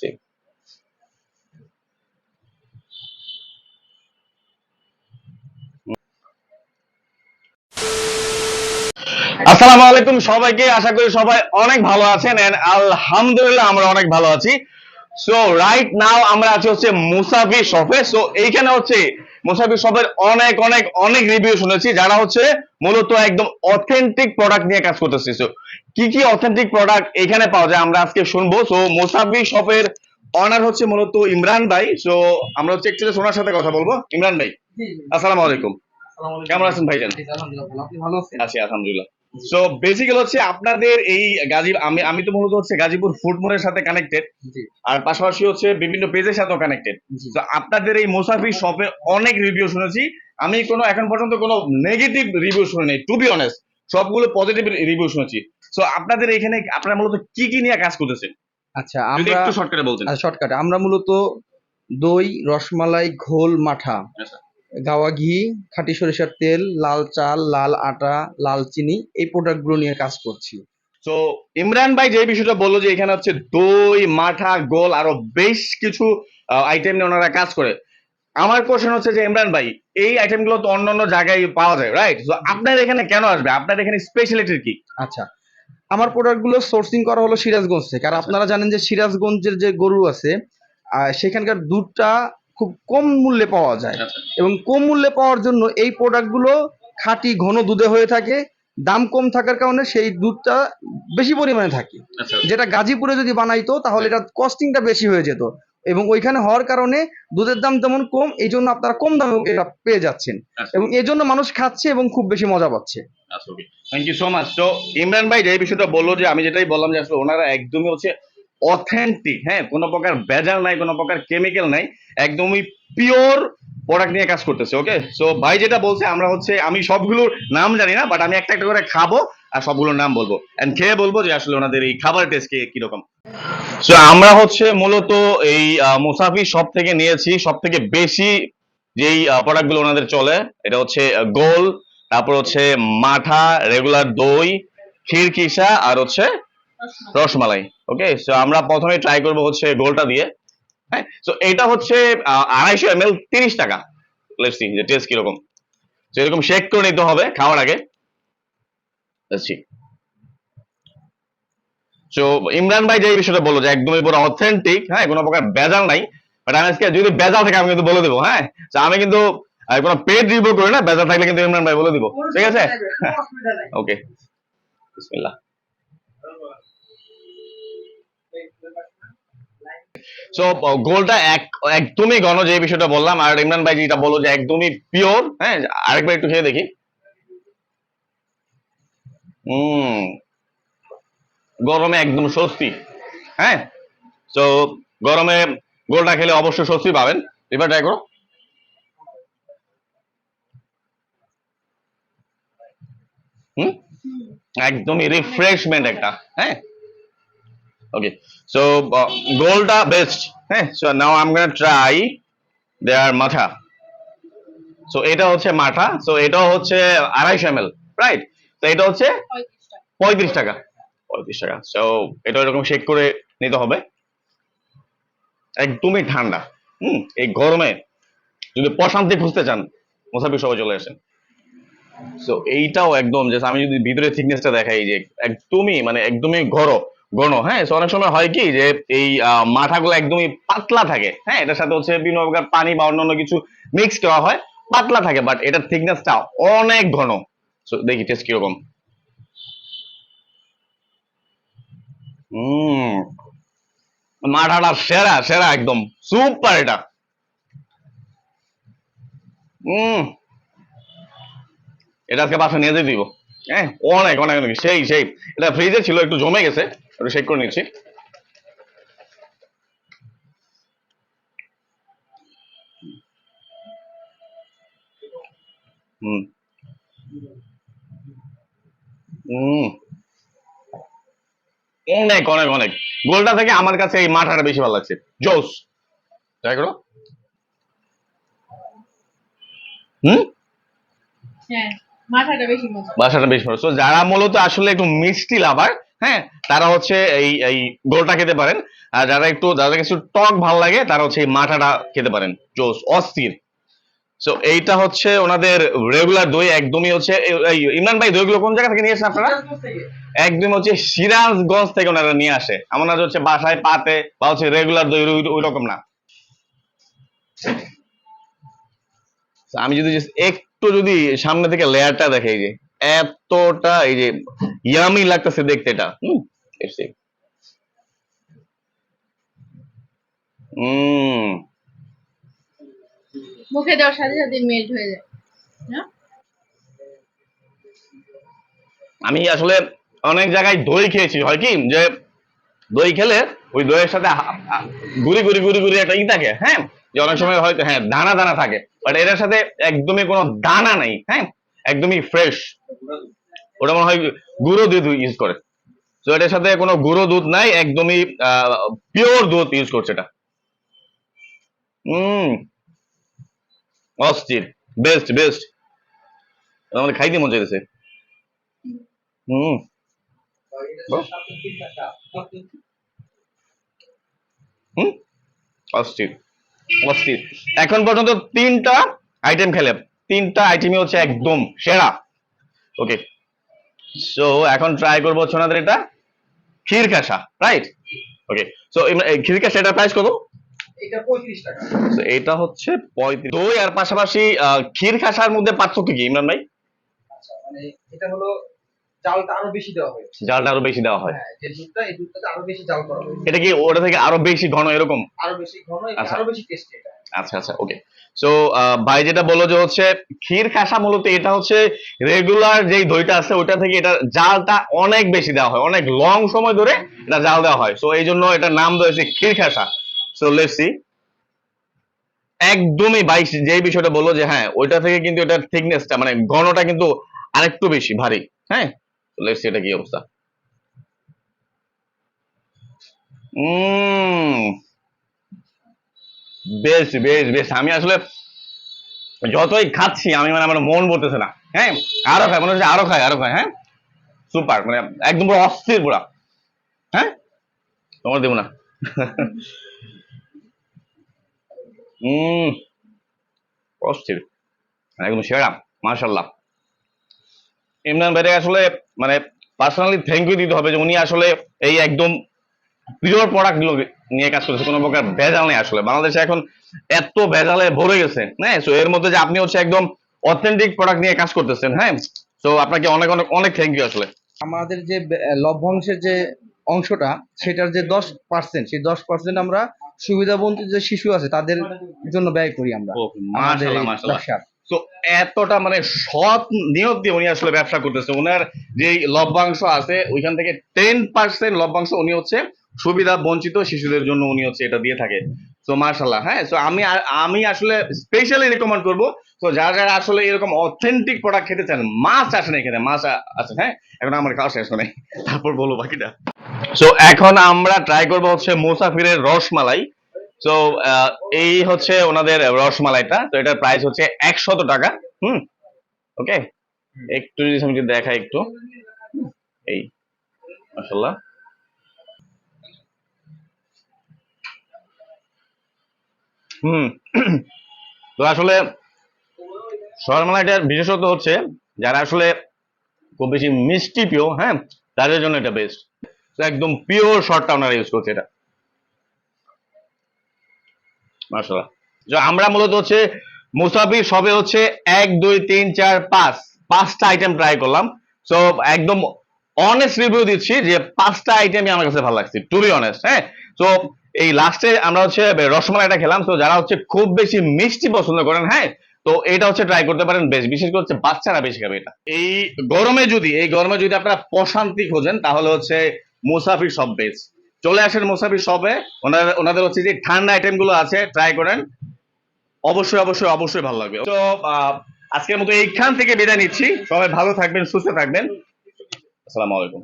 C আসসালামু আলাইকুম সবাইকে, আশা করি সবাই অনেক ভালো আছেন আলহামদুলিল্লাহ আমরা অনেক ভালো আছি। সো রাইট নাও আমরা আছি হচ্ছে মুসাফি শপে। সো এইখানে হচ্ছে মুসাফি শপের অনেক অনেক অনেক রিভিউ শুনেছি যারা হচ্ছে মূলত একদম অথেন্টিক প্রোডাক্ট নিয়ে কাজ করতেছে। সো কি কি অথেন্টিক প্রোডাক্ট এখানে পাওয়া যায় আমরা আজকে শুনব। সো মুসাফি শপের অনার হচ্ছে মূলত ইমরান ভাই। সো আমরা হচ্ছে একচুয়ালি সোনার সাথে কথা বলব। ইমরান ভাই আসসালামু আলাইকুম। কেমন আছেন ভাইজান? আছি আলহামদুলিল্লাহ। সো বেসিক্যালি হচ্ছে আপনাদের এই গাজী আমি আমি তো মূলত হচ্ছে গাজীপুর ফুড মোড়ের সাথে কানেক্টেড আর পাশাপাশি হচ্ছে বিভিন্ন পেজের সাথেও কানেক্টেড তো আপনাদের এই মুসাফির শপে অনেক রিভিউ শুনেছি। আমি কোনো এখন পর্যন্ত কোনো নেগেটিভ রিভিউ শুনিনি টু বি অনেস্ট সবগুলো পজিটিভ রিভিউ শুনেছি। সো আপনাদের এখানে আপনারা মূলত কি কি নিয়ে কাজ করতেছেন? আচ্ছা আমরা একটু শর্টকাটে বলতেন। শর্টকাটে আমরা মূলত দই রসমালাই ঘোল মাঠা। আচ্ছা। গাওয়া ঘি খাঁটি সরিষার তেল লাল চাল লাল আটা লাল চিনি এই প্রোডাক্টগুলো নিয়ে কাজ করছি। তো ইমরান ভাই যে বিষয়টা বলল যে এখানে হচ্ছে দই মাঠা গোল আরও বেশ কিছু আইটেম নিয়ে ওনারা কাজ করে। আমার কোশ্চেন হচ্ছে যে ইমরান ভাই এই আইটেমগুলো তো অন্য অন্য জায়গায় পাওয়া যায় রাইট তো আপনার এখানে কেন আসবে? আপনার এখানে স্পেশালিটি কি? আচ্ছা আমার প্রোডাক্টগুলো সোর্সিং করা হলো সিরাজগঞ্জ থেকে। আর আপনারা জানেন যে সিরাজগঞ্জের যে গরু আছে আহ, সেখানকার দুধটা খুব কম মূল্যে পাওয়া যায়। আচ্ছা। এবং কম মূল্যে পাওয়ার জন্য এই প্রোডাক্টগুলো খাঁটি ঘন দুধে হয়ে থাকে দাম কম থাকার কারণে সেই দুধটা বেশি পরিমাণে থাকে। আচ্ছা যেটা গাজীপুরে যদি বানাইতো তাহলে এটা কস্টিংটা বেশি হয়ে যেত। এবং ওইখানে হওয়ার কারণে দুধের দাম তেমন কম এই জন্য আপনারা কম দামে এটা পেয়ে যাচ্ছেন। আচ্ছা। এবং এই জন্য মানুষ খাচ্ছে এবং খুব বেশি মজা পাচ্ছে। আচ্ছা থ্যাংক ইউ সো মাচ তো ইমরান ভাই যে বিষয়টা বলল যে আমি যেটাই বললাম যে আসলে ওনারা একদমই হচ্ছে অথেন্টিক হ্যাঁ কোনো প্রকার ভেজাল নাই, কোনো প্রকার কেমিক্যাল নাই, একদমই পিওর প্রোডাক্ট নিয়ে কাজ করতেছে ওকে সো ভাই যেটা বলছে, আমরা হচ্ছে, আমি সবগুলোর নাম জানি না বাট আমি একটা একটা করে খাব আর সবগুলোর নাম বলব। এন্ড খেয়ে বলব যে আসলে ওনাদের এই খাবার টেস্ট কীরকম। সো আমরা হচ্ছে মূলত এই মুসাফি সব থেকে নিয়েছি সব থেকে বেশি যেই প্রোডাক্টগুলো ওনাদের চলে, এটা হচ্ছে গোল, তারপর হচ্ছে মাঠা রেগুলার দই, ক্ষীর কিসা আর হচ্ছে রসমালাই। ওকে সো আমরা প্রথমে ট্রাই করব হচ্ছে গোলটা দিয়ে। হ্যাঁ সো এটা হচ্ছে আড়াইশো এম এল তিরিশ টাকা। লেটস সি যে টেস্ট কীরকম। তো এরকম শেক করে নিতে হবে খাওয়ার আগে। সো ইমরান ভাই যে বিষয়টা বলল যে একদমই পুরো অথেন্টিক হ্যাঁ কোনো প্রকার বেজাল নাই। বাট আমি আজকে যদি বেজাল থাকে আমি কিন্তু বলে দেবো হ্যাঁ? আমি কিন্তু কোনো পেড রিভিউ করি না বেজাল থাকলে কিন্তু ইমরান ভাই বলে দিব। ঠিক আছে? ওকে বিসমিল্লাহ সো গোলটা এক, একদমই ঘন যে বিষয়টা বললাম, আর ইমরান ভাই যেটা বলল যে একদমই পিওর হ্যাঁ আরেকবার একটু খেয়ে দেখি। হুম, গরমে একদম স্বস্তি হ্যাঁ তো গরমে গোলটা খেলে অবশ্যই স্বস্তি পাবেন। এবার ট্রাই করো। হুম, একদমই রিফ্রেশমেন্ট একটা হ্যাঁ। ওকে সো গোলটা বেস্ট হ্যাঁ so now I am gonna try their মাথা সো এটা হচ্ছে মাথা সো এটা হচ্ছে আড়াইশো এম এল রাইট তো এটা হচ্ছে পঁয়ত্রিশ টাকা। পঁয়ত্রিশ টাকা। সো এটা এরকম শেক করে নিতে হবে। একদমই ঠান্ডা। হুম এই গরমে যদি প্রশান্তি খুঁজতে চান মুসাফির সবাই চলে আসেন। সো এইটাও একদম যে আমি যদি ভিতরে থিকনেসটা দেখাই যে একদমই মানে একদমই ঘর ঘন হ্যাঁ? অনেক সময় হয় কি যে এই মাথাগুলো একদমই পাতলা থাকে হ্যাঁ? এটার সাথে হচ্ছে বিভিন্ন প্রকার পানি বা অন্যান্য কিছু মিক্স করা হয়, পাতলা থাকে বাট এটার থিকনেসটা অনেক ঘন। দেখি টেস্ট কীরকম। মাঠাটা সেরা সেরা একদম। সুপার এটা। হম। এটা আজকে বাসা নিয়ে যেতে দিব। হ্যাঁ? অনেক অনেক অনেক। সেই সেই। এটা ফ্রিজে ছিল, একটু জমে গেছে। একটু শেক করে নিচ্ছি। হুম। হুম। অনেক অনেক অনেক। গোলটা থেকে আমার কাছে এই মাঠাটা বেশি ভালো লাগছে। জোস। ট্রাই করো। হুম? হ্যাঁ বেশি মজা বাসাটা বেশ ভালো So, যারা মূলত আসলে একটু মিষ্টি লাভার হ্যাঁ তারা হচ্ছে এই এই গোলটা খেতে পারেন। আর যারা একটু যাদের একটু টক ভালো লাগে তারা হচ্ছে এই মাঠাটা খেতে পারেন। জোস অস্থির। সো এইটা হচ্ছে ওনাদের রেগুলার দই একদমই হচ্ছে এই- ইমরান ভাই দইগুলো কোন জায়গা থেকে নিয়ে এসেছেন আপনারা? একদম হচ্ছে সিরাজগঞ্জ থেকে ওনারা নিয়ে আসে। আমার না হচ্ছে বাসায় পাতে বা হচ্ছে রেগুলার দই ওই- রকম না। আমি যদি একটু যদি সামনে থেকে লেয়ারটা দেখে এই যে। এতটা এই যে ইয়ামি লাগতেছে দেখতে এটা। হুম মুখে দেওয়ার সাথে সাথে মেল্ট হয়ে যায় আমি আসলে অনেক জায়গায় দই খেয়েছি হয় কি? যে দই খেলে ওই দইয়ের সাথে গুড়ি গুড়ি গুড়ি গুড়ি একটা ই থাকে হ্যাঁ? যে অনেক সময় হয়তো হ্যাঁ দানা দানা থাকে বাট এটার সাথে একদমই কোনো দানা নাই হ্যাঁ? একদমই ফ্রেশ ওটা মনে হয় গুঁড়ো দুধ ইউজ করে। তো এটার সাথে কোনো গুঁড়ো দুধ নাই, একদমই পিওর দুধ ইউজ করছে এটা। হম অস্থির। বেস্ট বেস্ট আমাদের খাইতে মন চাইতেছে। হম? অস্থির। অস্থির। এখন পর্যন্ত তিনটা আইটেম খেলে তিনটা আইটেমই হচ্ছে একদম সেরা। ওকে সো এখন ট্রাই করব হচ্ছে ওনাদের এটা ক্ষীর কাঁসা রাইট ওকে সো ক্ষীর কাঁসা এটার প্রাইস কত? এটা এটা হচ্ছে পঁয়ত্রিশ। দই আর পাশাপাশি ক্ষীর খাসার মধ্যে পার্থক্য কি ইমরান ভাই? আচ্ছা মানে এটা হলো জালটা আরও বেশি দেওয়া হয়। জালটা আরও বেশি দেওয়া হয়। হ্যাঁ যে দুধটা এই দুধটাতে আরও বেশি জাল করা হয়। এটা কি ওটা থেকে আরও বেশি ঘন এরকম? আরও বেশি ঘন আচ্ছা। আরও বেশি টেস্টি এটা আচ্ছা আচ্ছা ওকে সো ভাই যেটা বলল যে হচ্ছে, ক্ষীর খাসা মূলত এটা হচ্ছে রেগুলার যেই দইটা আছে ওটা থেকে এটা জালটা অনেক বেশি দেওয়া হয়। অনেক লং সময় ধরে এটা জাল দেওয়া হয়। সো এই জন্য এটার নাম দিয়েছে ক্ষীর খাসা। সো লেটস একদমই ভাই যে বিষয়টা বলল যে হ্যাঁ ওইটা থেকে কিন্তু এটার থিকনেসটা মানে ঘনটা কিন্তু আরেকটু বেশি, ভারী হ্যাঁ? লেটস এটা কি অবস্থা। উম বেশ বেশ বেশ। আমি আসলে যতই খাচ্ছি, আমি মানে আমার মন বলতেছে না। হ্যাঁ? আরও খাই, মনে হচ্ছে আরও খাই আরও খাই হ্যাঁ? সুপার মানে একদম পুরো অস্থির পুরা। হ্যাঁ? তোমার দেবো না। উম অস্থির। একদম সেরা মার্শাল্লাহ ইমরান ভাইকে আসলে মানে পার্সোনালি থ্যাংক ইউ দিতে হবে যে উনি আসলে এই একদম পিওর প্রোডাক্টগুলো নিয়ে কাজ করছে কোনো প্রকার ভেজাল নেই আসলে। বাংলাদেশে এখন এত ভেজালে ভরে গেছে হ্যাঁ? সো এর মধ্যে যে আপনি হচ্ছে একদম অথেন্টিক প্রোডাক্ট নিয়ে কাজ করতেছেন হ্যাঁ? সো আপনাকে অনেক অনেক অনেক থ্যাংক ইউ আসলে। আমাদের যে লভ্যাংশের যে অংশটা সেটার যে দশ পার্সেন্ট সেই দশ পার্সেন্ট আমরা সুবিধাবঞ্চিত যে শিশু আছে তাদের জন্য ব্যয় করি আমরা। তো এতটা মানে সৎ নিয়োগ দিয়ে উনি আসলে ব্যবসা করতেছে। ওনার যে লভ্যাংশ আছে ওইখান থেকে টেন পার্সেন্ট লভ্যাংশ উনি হচ্ছে সুবিধা, বঞ্চিত শিশুদের জন্য উনি হচ্ছে এটা দিয়ে থাকে। তো মার্শাল্লাহ হ্যাঁ? তো আমি আমি আসলে স্পেশালি রেকমেন্ড করব তো যারা যারা আসলে এরকম অথেন্টিক প্রোডাক্ট খেতে চান মাছ আসে না এখানে মাছ আছে হ্যাঁ? এখন আমার খাওয়া শেষ হয় তারপর বলব বাকিটা। সো এখন আমরা ট্রাই করব হচ্ছে মুসাফিরের রসমালাই। তো এই হচ্ছে ওনাদের রসমালাইটা, তো এটার প্রাইস হচ্ছে একশত টাকা, হুম? ওকে একটু যদি আমি দেখাই একটু। এই মাশাল্লাহ তো আসলে রসমালাইটার বিশেষত্ব হচ্ছে, যারা আসলে খুব বেশি মিষ্টি প্রিয় হ্যাঁ তাদের জন্য এটা বেস্ট একদম পিওর শর্টটা ওনারা ইউজ করছে এটা। আমরা মূলত হচ্ছে মুসাফির সবে হচ্ছে এক, দুই, তিন, চার, পাঁচ, পাঁচটা আইটেম ট্রাই করলাম। সো একদম অনেস্ট রিভিউ দিচ্ছি যে পাঁচটা আইটেমই আমার কাছে ভালো লাগছে টু বি অনেস্ট হ্যাঁ। তো এই লাস্টে আমরা হচ্ছে রসমালাইটা খেলাম। তো যারা হচ্ছে খুব বেশি মিষ্টি পছন্দ করেন হ্যাঁ? তো এটা হচ্ছে ট্রাই করতে পারেন বেশ। বিশেষ করে হচ্ছে বাচ্চারা বেশি খাবে এটা। এই গরমে যদি, এই গরমে যদি আপনারা প্রশান্তি খোঁজেন, তাহলে হচ্ছে মুসাফির সব বেস্ট চলে আসেন মুসাফির শপে ওনাদের ওনাদের হচ্ছে যে ঠান্ডা আইটেমগুলো আছে ট্রাই করেন। অবশ্যই অবশ্যই অবশ্যই ভালো লাগবে। তো আজকের মতো এইখান থেকে বিদায় নিচ্ছি। সবাই ভালো থাকবেন, সুস্থ থাকবেন। আসসালামু আলাইকুম।